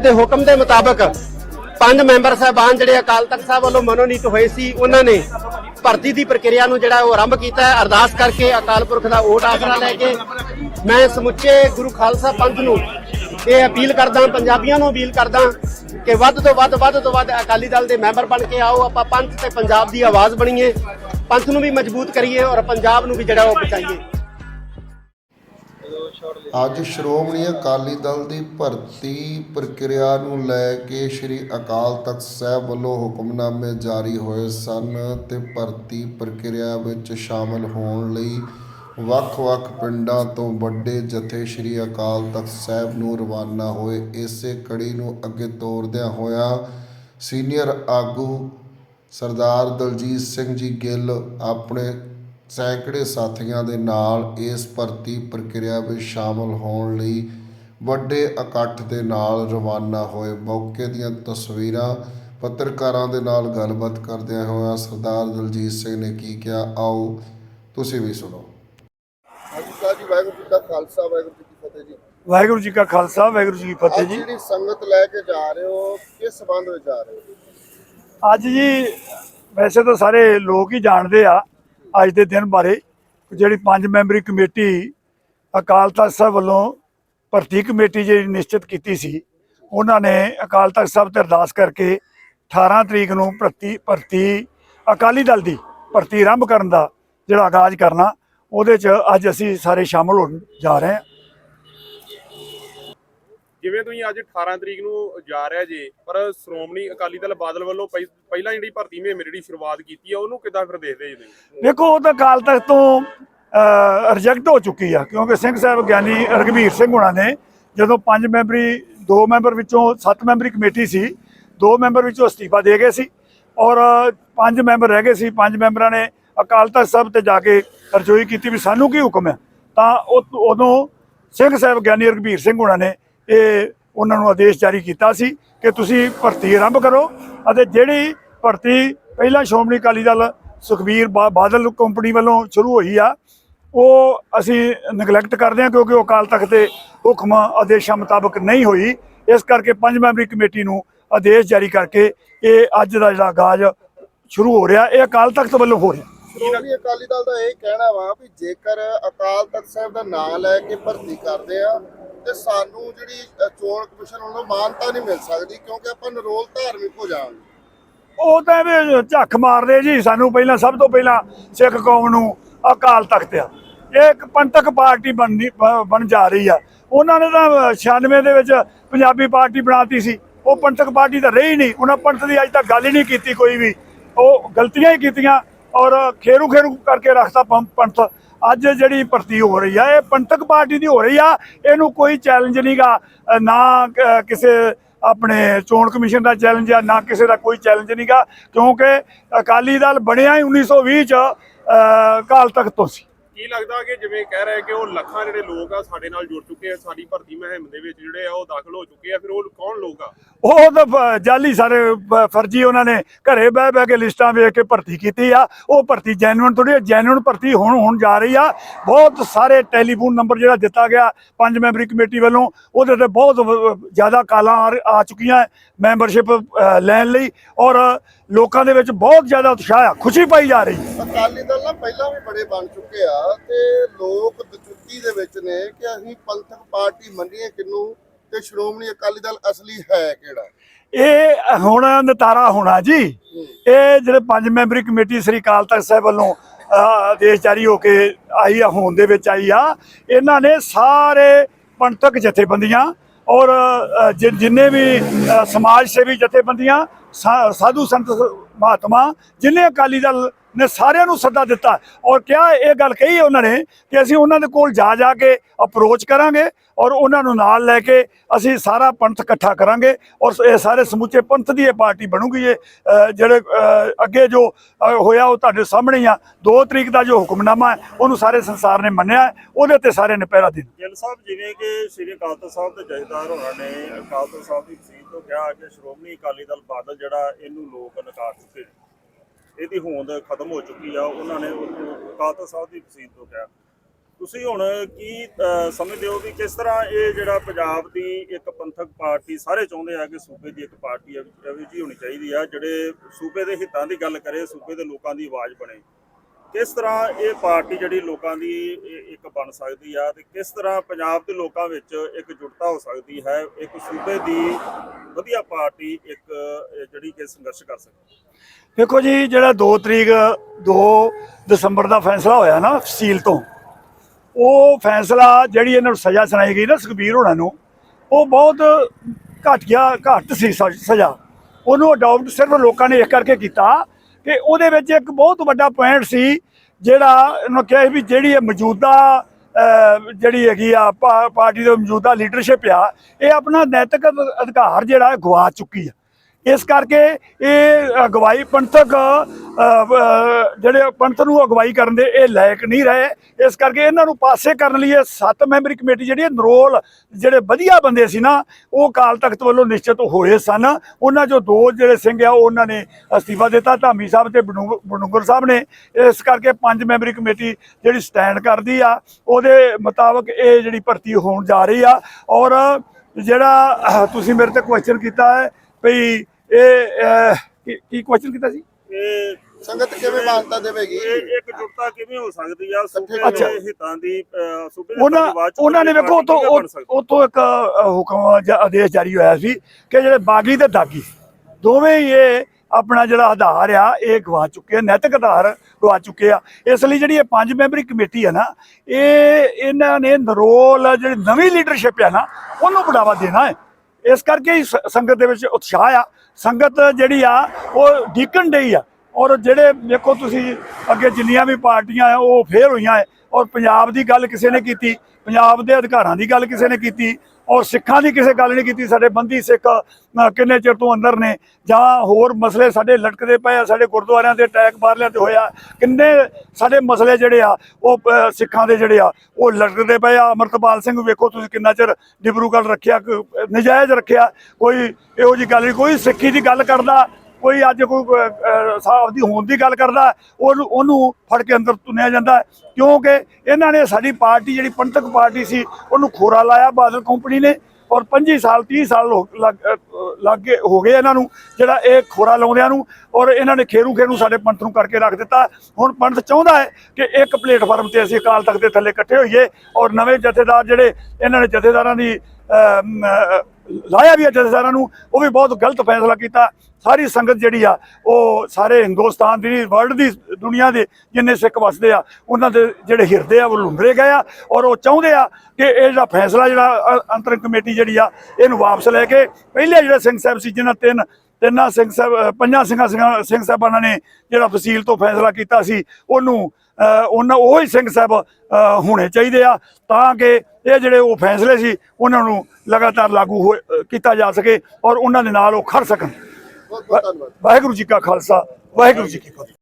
ਸਾਹਿਬ ਦੇ ਹੁਕਮ ਦੇ ਮੁਤਾਬਕ ਪੰਜ ਮੈਂਬਰ ਸਾਹਿਬਾਨ ਜਿਹੜੇ ਅਕਾਲ ਤਖਤ ਸਾਹਿਬ ਵੱਲੋਂ ਮਨੋਨੀਤ ਹੋਏ ਸੀ, ਉਹਨਾਂ ਨੇ ਭਰਤੀ ਦੀ ਪ੍ਰਕਿਰਿਆ ਨੂੰ ਜਿਹੜਾ ਉਹ ਆਰੰਭ ਕੀਤਾ ਹੈ। ਅਰਦਾਸ ਕਰਕੇ ਅਕਾਲ ਪੁਰਖ ਦਾ ਓਟ ਆਸਰਾ ਲੈ ਕੇ ਮੈਂ ਸਮੁੱਚੇ ਗੁਰੂ ਖਾਲਸਾ ਪੰਥ ਨੂੰ ਇਹ ਅਪੀਲ ਕਰਦਾ, ਪੰਜਾਬੀਆਂ ਨੂੰ ਅਪੀਲ ਕਰਦਾ ਕਿ ਵੱਧ ਤੋਂ ਵੱਧ ਵੱਧ ਤੋਂ ਵੱਧ ਅਕਾਲੀ ਦਲ ਦੇ ਮੈਂਬਰ ਬਣ ਕੇ ਆਓ। ਆਪਾਂ ਪੰਥ ਤੇ ਪੰਜਾਬ ਦੀ ਆਵਾਜ਼ ਬਣੀਏ, ਪੰਥ ਨੂੰ ਵੀ ਮਜ਼ਬੂਤ ਕਰੀਏ ਔਰ ਪੰਜਾਬ ਨੂੰ ਵੀ ਜਿਹੜਾ ਉਹ ਬਚਾਈਏ। ਅੱਜ ਸ਼੍ਰੋਮਣੀ ਅਕਾਲੀ ਦਲ ਦੀ ਭਰਤੀ ਪ੍ਰਕਿਰਿਆ ਨੂੰ ਲੈ ਕੇ ਸ੍ਰੀ ਅਕਾਲ ਤਖਤ ਸਾਹਿਬ ਵੱਲੋਂ ਹੁਕਮਨਾਮੇ ਜਾਰੀ ਹੋਏ ਸਨ ਤੇ ਭਰਤੀ ਪ੍ਰਕਿਰਿਆ ਵਿੱਚ ਸ਼ਾਮਲ ਹੋਣ ਲਈ ਵੱਖ-ਵੱਖ ਪਿੰਡਾਂ ਤੋਂ ਵੱਡੇ ਜਥੇ ਸ੍ਰੀ ਅਕਾਲ ਤਖਤ ਸਾਹਿਬ ਨੂੰ ਰਵਾਨਾ ਹੋਏ। ਇਸੇ ਕੜੀ ਨੂੰ ਅੱਗੇ ਤੋਰਦਿਆਂ ਹੋਇਆ ਸੀਨੀਅਰ ਆਗੂ ਸਰਦਾਰ ਦਲਜੀਤ ਸਿੰਘ ਜੀ ਗਿੱਲ ਆਪਣੇ ਸੈਂਕੜੇ ਸਾਥੀਆਂ ਦੇ ਨਾਲ ਇਸ ਭਰਤੀ ਪ੍ਰਕਿਰਿਆ ਵਿੱਚ ਸ਼ਾਮਲ ਹੋਣ ਲਈ ਵੱਡੇ ਇਕੱਠ ਦੇ ਨਾਲ ਰਵਾਨਾ ਹੋਏ ਮੌਕੇ ਦੀਆਂ ਤਸਵੀਰਾਂ ਪੱਤਰਕਾਰਾਂ ਦੇ ਨਾਲ ਗੱਲਬਾਤ ਕਰਦਿਆਂ ਹੋਇਆਂ ਸਰਦਾਰ ਦਲਜੀਤ ਸਿੰਘ ਨੇ ਕੀ ਕਿਹਾ? ਆਓ ਤੁਸੀਂ ਵੀ ਸੁਣੋ। ਜੀ ਵਾਹਿਗੁਰੂ ਜੀ ਦਾ ਖਾਲਸਾ ਵਾਹਿਗੁਰੂ ਜੀ ਕੀ ਫਤਿਹ ਜੀ। ਵਾਹਿਗੁਰੂ ਜੀ ਕਾ ਖਾਲਸਾ ਵਾਹਿਗੁਰੂ ਜੀ ਕੀ ਫਤਿਹ ਜੀ। ਜਿਹੜੀ ਸੰਗਤ ਲੈ ਕੇ ਜਾ ਰਹੇ ਹੋ ਕਿਸ ਸੰਬੰਧ ਵਿੱਚ ਜਾ ਰਹੇ ਹੋ? ਅੱਜ ਜੀ ਵੈਸੇ ਤਾਂ ਸਾਰੇ ਲੋਕ ਹੀ ਜਾਣਦੇ ਆ ਅੱਜ ਦੇ ਦਿਨ ਬਾਰੇ ਜਿਹੜੀ ਪੰਜ ਮੈਂਬਰੀ ਕਮੇਟੀ ਅਕਾਲ ਤਖਤ ਸਾਹਿਬ ਵੱਲੋਂ ਭਰਤੀ ਕਮੇਟੀ ਜਿਹੜੀ ਨਿਸ਼ਚਿਤ ਕੀਤੀ ਸੀ, ਉਹਨਾਂ ਨੇ ਅਕਾਲ ਤਖਤ ਸਾਹਿਬ ਤੇ ਅਰਦਾਸ ਕਰਕੇ 18 ਤਰੀਕ ਨੂੰ ਭਰਤੀ ਭਰਤੀ ਅਕਾਲੀ ਦਲ ਦੀ ਭਰਤੀ ਆਰੰਭ ਕਰਨ ਦਾ ਜਿਹੜਾ ਆਗਾਜ਼ ਕਰਨਾ, ਉਹਦੇ 'ਚ ਅੱਜ ਅਸੀਂ ਸਾਰੇ ਸ਼ਾਮਲ ਹੋਣ ਜਾ ਰਹੇ ਹਾਂ। ਜਿਵੇਂ ਤੁਸੀਂ ਅੱਜ 18 ਤਰੀਕ ਨੂੰ ਜਾ ਰਿਹਾ ਜੇ, ਪਰ ਸ਼੍ਰੋਮਣੀ ਅਕਾਲੀ ਦਲ ਬਾਦਲ ਵੱਲੋਂ ਪਹਿਲਾਂ ਜਿਹੜੀ ਭਰਤੀ ਮੁਹਿੰਮ ਜਿਹੜੀ ਸ਼ੁਰੂਆਤ ਕੀਤੀ ਆ, ਉਹਨੂੰ ਕਿੱਦਾਂ ਫਿਰ ਦੇਖਦੇ ਜੀ ਦੇਖੋ, ਉਹ ਤਾਂ ਅਕਾਲ ਤਖਤ ਤੋਂ ਰਿਜੈਕਟ ਹੋ ਚੁੱਕੀ ਆ, ਕਿਉਂਕਿ ਸਿੰਘ ਸਾਹਿਬ ਗਿਆਨੀ ਰਗਵੀਰ ਸਿੰਘ ਹੁਣਾਂ ਨੇ ਜਦੋਂ ਪੰਜ ਮੈਂਬਰੀ, ਦੋ ਮੈਂਬਰ ਵਿੱਚੋਂ ਸੱਤ ਮੈਂਬਰੀ ਕਮੇਟੀ ਸੀ, ਦੋ ਮੈਂਬਰ ਵਿੱਚੋਂ ਅਸਤੀਫਾ ਦੇ ਗਏ ਸੀ ਔਰ ਪੰਜ ਮੈਂਬਰ ਰਹਿ ਗਏ ਸੀ। ਪੰਜ ਮੈਂਬਰਾਂ ਨੇ ਅਕਾਲ ਤਖਤ ਸਾਹਿਬ ਤੇ ਜਾ ਕੇ ਰਜੋਈ ਕੀਤੀ ਵੀ ਸਾਨੂੰ ਕੀ ਹੁਕਮ ਹੈ। ਤਾਂ ਉਦੋਂ ਸਿੰਘ ਸਾਹਿਬ ਗਿਆਨੀ ਰਗਵੀਰ ਸਿੰਘ ਹੁਣਾਂ ਨੇ ਇਹ ਉਹਨਾਂ ਨੂੰ ਆਦੇਸ਼ ਜਾਰੀ ਕੀਤਾ ਸੀ ਕਿ ਤੁਸੀਂ ਭਰਤੀ ਆਰੰਭ ਕਰੋ ਅਤੇ ਜਿਹੜੀ ਭਰਤੀ ਪਹਿਲਾਂ ਸ਼੍ਰੋਮਣੀ ਅਕਾਲੀ ਦਲ ਸੁਖਬੀਰ ਬਾ- ਬਾਦਲ ਕੰਪਨੀ ਵੱਲੋਂ ਸ਼ੁਰੂ ਹੋਈ ਆ, ਉਹ ਅਸੀਂ ਨੈਗਲੈਕਟ ਕਰਦੇ ਹਾਂ ਕਿਉਂਕਿ ਉਹ ਅਕਾਲ ਤਖਤ ਦੇ ਹੁਕਮ ਆਦੇਸ਼ਾਂ ਮੁਤਾਬਕ ਨਹੀਂ ਹੋਈ। ਇਸ ਕਰਕੇ ਪੰਜ ਮੈਂਬਰੀ ਕਮੇਟੀ ਨੂੰ ਆਦੇਸ਼ ਜਾਰੀ ਕਰਕੇ ਇਹ ਅੱਜ ਦਾ ਜਿਹੜਾ ਆਗਾਜ਼ ਸ਼ੁਰੂ ਹੋ ਰਿਹਾ, ਇਹ ਅਕਾਲ ਤਖਤ ਵੱਲੋਂ ਹੋ ਰਿਹਾ। ਸ਼੍ਰੋਮਣੀ ਅਕਾਲੀ ਦਲ ਦਾ ਇਹ ਕਹਿਣਾ ਵਾ ਵੀ ਜੇਕਰ ਅਕਾਲ ਤਖਤ ਸਾਹਿਬ ਦਾ ਨਾਮ ਲੈ ਕੇ ਭਰਤੀ ਕਰਦੇ ਆ ਤੇ ਸਾਨੂੰ ਜਿਹੜੀ ਚੋਣ ਕਮਿਸ਼ਨ ਵੱਲੋਂ ਮਾਨਤਾ ਨਹੀਂ ਮਿਲ ਸਕਦੀ ਕਿਉਂਕਿ ਆਪਾਂ ਨਰੋਲ ਧਾਰਮਿਕ ਹੋ ਜਾਵਾਂਗੇ। ਉਹ ਤਾਂ ਐਵੇਂ ਝੱਖ ਮਾਰਦੇ ਜੀ ਸਾਨੂੰ ਪਹਿਲਾਂ, ਸਭ ਤੋਂ ਪਹਿਲਾਂ ਸਿੱਖ ਕੌਮ ਨੂੰ ਅਕਾਲ ਤਖਤ ਆ। ਇਹ ਇੱਕ ਪੰਥਕ ਪਾਰਟੀ ਬਣਨੀ ਬਣ ਜਾ ਰਹੀ ਆ। ਉਹਨਾਂ ਨੇ ਤਾਂ 96 ਦੇ ਵਿੱਚ ਪੰਜਾਬੀ ਪਾਰਟੀ ਬਣਾਤੀ ਸੀ। ਉਹ ਪੰਥਕ ਪਾਰਟੀ ਤਾਂ ਰਹੀ ਨਹੀਂ। ਉਹਨਾਂ ਪੰਥ ਦੀ ਅੱਜ ਤੱਕ ਗੱਲ ਹੀ ਨਹੀਂ ਕੀਤੀ ਕੋਈ ਵੀ। ਉਹ ਗਲਤੀਆਂ ਹੀ ਕੀਤੀਆਂ। ਔਰ ਖੇਰੂ ਖੇਰੂ ਕਰਕੇ ਰੱਖਤਾ ਪੰ- ਪੰਥ। ਅੱਜ ਜਿਹੜੀ ਭਰਤੀ ਹੋ ਰਹੀ ਆ ਇਹ ਪੰਥਕ ਪਾਰਟੀ ਦੀ ਹੋ ਰਹੀ ਆ ਇਹਨੂੰ ਕੋਈ ਚੈਲੰਜ ਨਹੀਂਗਾ ਨਾ ਕਿਸੇ ਆਪਣੇ ਚੋਣ ਕਮਿਸ਼ਨ ਦਾ ਚੈਲੰਜ ਆ ਨਾ ਕਿਸੇ ਦਾ ਕੋਈ ਚੈਲੰਜ ਨਹੀਂਗਾ ਕਿਉਂਕਿ ਅਕਾਲੀ ਦਲ ਬਣਿਆ ਹੀ 1920 ਚ ਅ, ਅਕਾਲ ਤਖਤ ਤੋਂ ਸੀ। ਕੀ ਲੱਗਦਾ ਕਿ ਜਿਵੇਂ ਕਹਿ ਰਹੇ ਕਿ ਉਹ ਲੱਖਾਂ ਜਿਹੜੇ ਲੋਕ ਆ ਸਾਡੇ ਨਾਲ ਜੁੜ ਚੁੱਕੇ ਆ, ਸਾਡੀ ਭਰਤੀ ਮੁਹਿੰਮ ਦੇ ਵਿੱਚ ਜਿਹੜੇ ਆ ਉਹ ਦਾਖਲ ਹੋ ਚੁੱਕੇ ਆ, ਫਿਰ ਉਹ ਕੌਣ ਲੋਕ ਆ? ਉਹ ਤਾਂ ਜਾਲੀ ਸਾਰੇ ਫਰਜੀ ਉਹਨਾਂ ਨੇ ਘਰੇ ਬਹਿ ਬਹਿ ਕੇ ਲਿਸਟਾਂ ਵੇਖ ਕੇ ਭਰਤੀ ਕੀਤੀ ਆ। ਉਹ ਭਰਤੀ ਜੈਨੂਇਨ ਥੋੜੀ ਜੈਨੂਇਨ ਭਰਤੀ ਹੁਣ ਹੁਣ ਜਾ ਰਹੀ ਆ। ਬਹੁਤ ਸਾਰੇ ਟੈਲੀਫੋਨ ਨੰਬਰ ਜਿਹੜਾ ਦਿੱਤਾ ਗਿਆ ਪੰਜ ਮੈਂਬਰੀ ਕਮੇਟੀ ਵੱਲੋਂ, ਉਹਦੇ ਤੇ ਬਹੁਤ ਜ਼ਿਆਦਾ ਕਾਲਾਂ ਆ ਚੁੱਕੀਆਂ ਮੈਂਬਰਸ਼ਿਪ ਲੈਣ ਲਈ। ਔਰ ਲੋਕਾਂ ਦੇ ਵਿੱਚ ਬਹੁਤ ਜ਼ਿਆਦਾ ਉਤਸ਼ਾਹ ਆ ਖੁਸ਼ੀ ਪਾਈ ਜਾ ਰਹੀ। ਅਕਾਲੀ ਦਲ ਨਾ ਪਹਿਲਾਂ ਵੀ ਬੜੇ ਬਣ ਚੁੱਕੇ ਆ ਤੇ ਲੋਕ ਦਚੁੱਕੀ ਦੇ ਵਿੱਚ ਨੇ ਕਿ ਅਸੀਂ ਪੰਥਕ ਪਾਰਟੀ ਮੰਨੀਏ ਕਿਨੂੰ ਤੇ ਸ਼੍ਰੋਮਣੀ ਅਕਾਲੀ ਦਲ ਅਸਲੀ ਹੈ ਕਿਹੜਾ? ਇਹ ਹੁਣ ਨਤਾਰਾ ਹੋਣਾ ਜੀ। ਇਹ ਜਿਹੜੇ ਪੰਜ ਮੈਂਬਰੀ ਕਮੇਟੀ ਸ੍ਰੀ ਅਕਾਲ ਤਖਤ ਸਾਹਿਬ ਵੱਲੋਂ ਆਦੇਸ਼ ਜਾਰੀ ਹੋ ਕੇ ਆਈ ਆ ਹੋਣ ਦੇ ਵਿੱਚ ਆਈ ਆ ਇਹਨਾਂ ਨੇ ਸਾਰੇ ਪੰਥਕ ਜਥੇਬੰਦੀਆਂ ਔਰ ਜਿੰਨੇ ਵੀ ਸਮਾਜ ਸੇਵੀ ਜਥੇਬੰਦੀਆਂ ਸਾਧੂ ਸੰਤ ਮਹਾਤਮਾ ਜਿੰਨੇ ਅਕਾਲੀ ਦਲ ਨੇ ਸਾਰਿਆਂ ਨੂੰ ਸੱਦਾ ਦਿੱਤਾ। ਔਰ ਕਿਹਾ ਇਹ ਗੱਲ ਕਹੀ ਹੈ ਉਹਨਾਂ ਨੇ ਕਿ ਅਸੀਂ ਉਹਨਾਂ ਦੇ ਕੋਲ ਜਾ ਜਾ ਕੇ ਅਪਰੋਚ ਕਰਾਂਗੇ ਔਰ ਉਹਨਾਂ ਨੂੰ ਨਾਲ ਲੈ ਕੇ ਅਸੀਂ ਸਾਰਾ ਪੰਥ ਇਕੱਠਾ ਕਰਾਂਗੇ ਔਰ ਇਹ ਸਾਰੇ ਸਮੁੱਚੇ ਪੰਥ ਦੀ ਇਹ ਪਾਰਟੀ ਬਣੂਗੀ ਇਹ ਜਿਹੜੇ ਅੱਗੇ ਜੋ ਹੋਇਆ ਉਹ ਤੁਹਾਡੇ ਸਾਹਮਣੇ ਆ। 2 ਤਰੀਕ ਦਾ ਜੋ ਹੁਕਮਨਾਮਾ ਹੈ, ਉਹਨੂੰ ਸਾਰੇ ਸੰਸਾਰ ਨੇ ਮੰਨਿਆ ਉਹਦੇ ਤੇ ਸਾਰੇ ਨੇ ਪਹਿਰਾ ਦਿੱਤਾ। ਗਿੱਲ ਸਾਹਿਬ, ਜਿਵੇਂ ਕਿ ਸ੍ਰੀ ਅਕਾਲ ਤਖਤ ਸਾਹਿਬ ਦੇ ਜਥੇਦਾਰ ਹੋਰਾਂ ਨੇ ਅਕਾਲ ਤਖਤ ਸਾਹਿਬ ਦੀ ਤਸੀਲ ਤੋਂ ਕਿਹਾ ਕਿ ਸ਼੍ਰੋਮਣੀ ਅਕਾਲੀ ਦਲ ਬਾਦਲ ਜਿਹੜਾ, ਇਹਨੂੰ ਲੋਕ ਨਕਾਰ ਚੁੱਕੇ ਨੇ ਇਹਦੀ ਹੋਂਦ ਖਤਮ ਹੋ ਚੁੱਕੀ ਆ, ਉਹਨਾਂ ਨੇ ਉਹਨੂੰ ਅਕਾਲ ਤਖਤ ਸਾਹਿਬ ਦੀ ਤਸੀਲ ਤੋਂ ਕਿਹਾ। ਤੁਸੀਂ ਹੁਣ ਕੀ ਸਮਝਦੇ ਹੋ ਵੀ ਕਿਸ ਤਰ੍ਹਾਂ ਇਹ ਜਿਹੜਾ ਪੰਜਾਬ ਦੀ ਇੱਕ ਪੰਥਕ ਪਾਰਟੀ ਸਾਰੇ ਚਾਹੁੰਦੇ ਆ ਕਿ ਸੂਬੇ ਦੀ ਇੱਕ ਪਾਰਟੀ ਇਹੋ ਜਿਹੀ ਹੋਣੀ ਚਾਹੀਦੀ ਆ, ਜਿਹੜੇ ਸੂਬੇ ਦੇ ਹਿੱਤਾਂ ਦੀ ਗੱਲ ਕਰੇ, ਸੂਬੇ ਦੇ ਲੋਕਾਂ ਦੀ ਆਵਾਜ਼ ਬਣੇ। ਕਿਸ ਤਰ੍ਹਾਂ ਇਹ ਪਾਰਟੀ ਜਿਹੜੀ ਲੋਕਾਂ ਦੀ ਇੱਕ ਬਣ ਸਕਦੀ ਆ ਤੇ ਕਿਸ ਤਰ੍ਹਾਂ ਪੰਜਾਬ ਦੇ ਲੋਕਾਂ ਵਿੱਚ ਇੱਕ ਜੁਟਤਾ ਹੋ ਸਕਦੀ ਹੈ ਇੱਕ ਸੂਬੇ ਦੀ ਵਧੀਆ ਪਾਰਟੀ ਇੱਕ ਜਿਹੜੀ ਕਿ ਸੰਘਰਸ਼ ਕਰ ਸਕਦੀ ਦੇਖੋ ਜੀ, ਜਿਹੜਾ 2 ਤਰੀਕ 2 ਦਸੰਬਰ ਦਾ ਫੈਸਲਾ ਹੋਇਆ ਨਾ ਤਹਿਸੀਲ ਤੋਂ, ਉਹ ਫੈਸਲਾ ਜਿਹੜੀ ਇਹਨਾਂ ਨੂੰ ਸਜ਼ਾ ਸੁਣਾਈ ਗਈ ਨਾ ਸੁਖਬੀਰ ਹੋਣਾ ਨੂੰ, ਉਹ ਬਹੁਤ ਘੱਟ ਗਿਆ ਘੱਟ ਸੀ ਸਜ਼ਾ। ਉਹਨੂੰ ਅਡਾਪਟ ਸਿਰਫ ਲੋਕਾਂ ਨੇ ਇਸ ਕਰਕੇ ਕੀਤਾ। ਕਿ ਉਹਦੇ ਵਿੱਚ ਇੱਕ ਬਹੁਤ ਵੱਡਾ ਪੁਆਇੰਟ ਸੀ, ਜਿਹੜਾ ਉਹਨੂੰ ਕਿਹਾ ਸੀ ਵੀ ਜਿਹੜੀ ਇਹ ਮੌਜੂਦਾ ਜਿਹੜੀ ਹੈਗੀ ਆ, ਪਾ- ਪਾਰਟੀ ਦੇ ਮੌਜੂਦਾ ਲੀਡਰਸ਼ਿਪ ਆ, ਇਹ ਆਪਣਾ ਨੈਤਿਕ ਅਧਿਕਾਰ ਜਿਹੜਾ ਗਵਾ ਚੁੱਕੀ ਆ। ਇਸ ਕਰਕੇ ਇਹ ਅਗਵਾਈ ਪੰਥਕ ਜਿਹੜੇ ਪੰਥ ਨੂੰ ਅਗਵਾਈ ਕਰਨ ਦੇ ਇਹ ਲਾਇਕ ਨਹੀਂ ਰਹੇ। ਇਸ ਕਰਕੇ ਇਹਨਾਂ ਨੂੰ ਪਾਸੇ ਕਰਨ ਲਈ ਇਹ ਸੱਤ ਮੈਂਬਰੀ ਕਮੇਟੀ ਜਿਹੜੀ ਨਰੋਲ ਜਿਹੜੇ ਵਧੀਆ ਬੰਦੇ ਸੀ ਨਾ, ਉਹ ਕਾਲ ਤਖਤ ਵੱਲੋਂ ਨਿਸ਼ਚਿਤ ਹੋਏ ਸਨ। ਉਹਨਾਂ ਚੋਂ ਦੋ ਜਿਹੜੇ ਸਿੰਘ ਆ ਉਹਨਾਂ ਨੇ ਅਸਤੀਫਾ ਦਿੱਤਾ, ਧਾਮੀ ਸਾਹਿਬ ਤੇ ਬਨੂ- ਬਨੂੰਗਰ ਸਾਹਿਬ ਨੇ। ਇਸ ਕਰਕੇ ਪੰਜ ਮੈਂਬਰੀ ਕਮੇਟੀ ਜਿਹੜੀ ਸਟੈਂਡ ਕਰਦੀ ਆ, ਉਹਦੇ ਮੁਤਾਬਕ ਇਹ ਜਿਹੜੀ ਭਰਤੀ ਹੋਣ ਜਾ ਰਹੀ ਆ। ਔਰ ਜਿਹੜਾ ਤੁਸੀਂ ਮੇਰੇ ਤੇ ਕੁਐਸਚਨ ਕੀਤਾ ਹੈ ਵੀ ਇਹ ਕੀ- ਕੁਐਸਚਨ ਕੀਤਾ ਸੀ? ਇਹ ਸੰਗਤ ਕਿਵੇਂ ਮਾਨਤਾ ਦੇਵੇਗੀ? ਇਹ ਇੱਕ ਜੁਟਤਾ ਕਿਵੇਂ ਹੋ ਸਕਦੀ ਆ? ਸੂਬੇ। ਦੇ ਹਿੱਤਾਂ ਦੀ ਸੂਬੇ ਦੇ ਉਹਨਾਂ ਉਹਨਾਂ ਨੇ ਵੇਖੋ ਉਤੋਂ? ਉਤੋਂ ਇੱਕ ਹੁਕਮ ਜਾਂ ਆਦੇਸ਼ ਜਾਰੀ ਹੋਇਆ ਸੀ ਕਿ ਜਿਹੜੇ ਬਾਗੀ ਤੇ ਦਾਗੀ ਦੋਵੇਂ ਹੀ ਇਹ ਆਪਣਾ ਜਿਹੜਾ ਆਧਾਰ ਆ ਇਹ ਗਵਾ ਚੁੱਕੇ ਆ ਨੈਤਿਕ ਆਧਾਰ ਗਵਾ ਚੁੱਕੇ ਆ। ਇਸ ਲਈ ਜਿਹੜੀ ਇਹ ਪੰਜ ਮੈਂਬਰੀ ਕਮੇਟੀ ਆ ਨਾ ਇਹ ਇਹਨਾਂ ਨੇ ਨਰੋਲ ਜਿਹੜੀ ਨਵੀਂ ਲੀਡਰਸ਼ਿਪ ਆ ਨਾ ਉਹਨੂੰ ਬੜਾਵਾ ਦੇਣਾ ਹੈ। ਇਸ ਕਰਕੇ ਹੀ ਸ- ਸੰਗਤ ਦੇ ਵਿੱਚ ਉਤਸ਼ਾਹ ਆ। ਸੰਗਤ ਜਿਹੜੀ ਆ, ਉਹ ਡੀਕਨ ਡਈ ਆ। ਔਰ ਜਿਹੜੇ, ਵੇਖੋ ਤੁਸੀਂ, ਅੱਗੇ ਜਿੰਨੀਆਂ ਵੀ ਪਾਰਟੀਆਂ ਆ, ਉਹ ਫੇਲ ਹੋਈਆਂ ਹੈ ਔਰ ਪੰਜਾਬ ਦੀ ਗੱਲ ਕਿਸੇ ਨੇ ਕੀਤੀ, ਪੰਜਾਬ ਦੇ ਅਧਿਕਾਰਾਂ ਦੀ ਗੱਲ ਕਿਸੇ ਨੇ ਕੀਤੀ ਔਰ ਸਿੱਖਾਂ ਦੀ ਕਿਸੇ ਗੱਲ ਨਹੀਂ ਕੀਤੀ, ਸਾਡੇ ਬੰਦੀ ਸਿੱਖ ਕਿੰਨੇ ਚਿਰ ਤੋਂ ਅੰਦਰ ਨੇ, ਜਾਂ ਹੋਰ ਮਸਲੇ ਸਾਡੇ ਲਟਕਦੇ ਪਏ ਆ, ਸਾਡੇ ਗੁਰਦੁਆਰਿਆਂ ਤੇ ਅਟੈਕ ਬਾਹਰਲਿਆਂ ਤੇ ਹੋਇਆ ਕਿੰਨੇ ਸਾਡੇ ਮਸਲੇ ਜਿਹੜੇ ਆ, ਉਹ ਸਿੱਖਾਂ ਦੇ ਜਿਹੜੇ ਆ, ਉਹ ਲਟਕਦੇ ਪਏ ਆ। ਅਮਰਤਪਾਲ ਸਿੰਘ ਵੇਖੋ ਤੁਸੀਂ ਕਿੰਨਾ ਚਿਰ ਡਿਬਰੂਗੜ੍ਹ ਰੱਖਿਆ ਨਜਾਇਜ਼ ਰੱਖਿਆ, ਕੋਈ ਇਹੋ ਜੀ ਗੱਲ ਨਹੀਂ, ਕੋਈ ਸਿੱਖੀ ਦੀ ਗੱਲ ਕਰਦਾ ਕੋਈ ਅੱਜ ਕੋਈ ਸਾਹਿਬ ਦੀ ਹੋਣ ਦੀ ਗੱਲ ਕਰਦਾ, ਉਹਨੂੰ ਉਹਨੂੰ ਫੜ ਕੇ ਅੰਦਰ ਤੁੰਨਿਆ ਜਾਂਦਾ ਕਿਉਂਕਿ ਇਹਨਾਂ ਨੇ ਸਾਡੀ ਪਾਰਟੀ ਜਿਹੜੀ ਪੰਥਕ ਪਾਰਟੀ ਸੀ, ਉਹਨੂੰ ਖੋਰਾ ਲਾਇਆ ਬਾਦਲ ਕੰਪਨੀ ਨੇ ਔਰ 25 ਸਾਲ 30 ਸਾਲ ਹੋ- ਲੱਗ, ਅਹ ਹੋ ਗਏ ਇਹਨਾਂ ਨੂੰ, ਜਿਹੜਾ ਇਹ ਖੋਰਾ ਲਾਉਂਦਿਆਂ ਨੂੰ ਔਰ ਇਹਨਾਂ ਨੇ ਖੇਰੂ ਖੇਰੂ ਸਾਡੇ ਪੰਥ ਨੂੰ ਕਰਕੇ ਰੱਖ ਦਿੱਤਾ। ਹੁਣ ਪੰਥ ਚਾਹੁੰਦਾ ਹੈ ਕਿ ਇੱਕ ਪਲੇਟਫਾਰਮ ਤੇ ਅਸੀਂ ਅਕਾਲ ਤਖਤ ਦੇ ਥੱਲੇ ਇਕੱਠੇ ਹੋਈਏ ਔਰ ਨਵੇਂ ਜਥੇਦਾਰ ਜਿਹੜੇ, ਇਹਨਾਂ ਨੇ ਜਥੇਦਾਰਾਂ ਦੀ ਲਾਇਆ ਵੀ ਹੈ ਜਥੇਦਾਰਾਂ ਨੂੰ, ਉਹ ਵੀ ਬਹੁਤ ਗਲਤ ਫੈਸਲਾ ਕੀਤਾ। ਸਾਰੀ ਸੰਗਤ ਜਿਹੜੀ ਆ, ਉਹ ਸਾਰੇ ਹਿੰਦੁਸਤਾਨ ਦੀ ਵਰਲਡ ਦੀ, ਦੁਨੀਆ ਦੇ ਜਿੰਨੇ ਸਿੱਖ ਵਸਦੇ ਆ, ਉਹਨਾਂ ਦੇ ਜਿਹੜੇ ਹਿਰਦੇ ਆ, ਉਹ ਲੁੰਡਰੇ ਗਏ ਆ ਔਰ ਉਹ ਚਾਹੁੰਦੇ ਆ ਕਿ ਇਹ ਜਿਹੜਾ ਫੈਸਲਾ ਜਿਹੜਾ, ਅ- ਅੰਤਰਿਮ ਕਮੇਟੀ ਜਿਹੜੀ ਆ, ਇਹਨੂੰ ਵਾਪਸ ਲੈ ਕੇ, ਪਹਿਲੇ ਜਿਹੜੇ ਸਿੰਘ ਸਾਹਿਬ ਸੀ, ਜਿਨ੍ਹਾਂ ਤਿੰਨ ਤਿੰਨਾਂ ਸਿੰਘ ਸਾਹਿਬ ਪੰਜਾਂ ਸਿੰਘਾਂ ਸਿੰਘਾਂ- ਸਿੰਘ ਸਾਹਿਬਾਨਾਂ ਨੇ ਜਿਹੜਾ ਫਸੀਲ ਤੋਂ ਫੈਸਲਾ ਕੀਤਾ ਸੀ ਉਹਨੂੰ ਉਹਨਾਂ ਉਹ ਹੀ ਸਿੰਘ ਸਾਹਿਬ ਹੋਣੇ ਚਾਹੀਦੇ ਆ ਤਾਂ ਕਿ ਇਹ ਜਿਹੜੇ ਉਹ ਫੈਸਲੇ ਸੀ ਉਹਨਾਂ ਨੂੰ ਲਗਾਤਾਰ ਲਾਗੂ ਕੀਤਾ ਜਾ ਸਕੇ ਔਰ ਉਹਨਾਂ ਦੇ ਨਾਲ ਉਹ ਖੜ ਸਕਣ। ਬਹੁਤ ਬਹੁਤ ਧੰਨਵਾਦ। ਵਾਹਿਗੁਰੂ ਜੀ ਕਾ ਖਾਲਸਾ ਵਾਹਿਗੁਰੂ ਜੀ ਕੀ ਫਤਿਹ।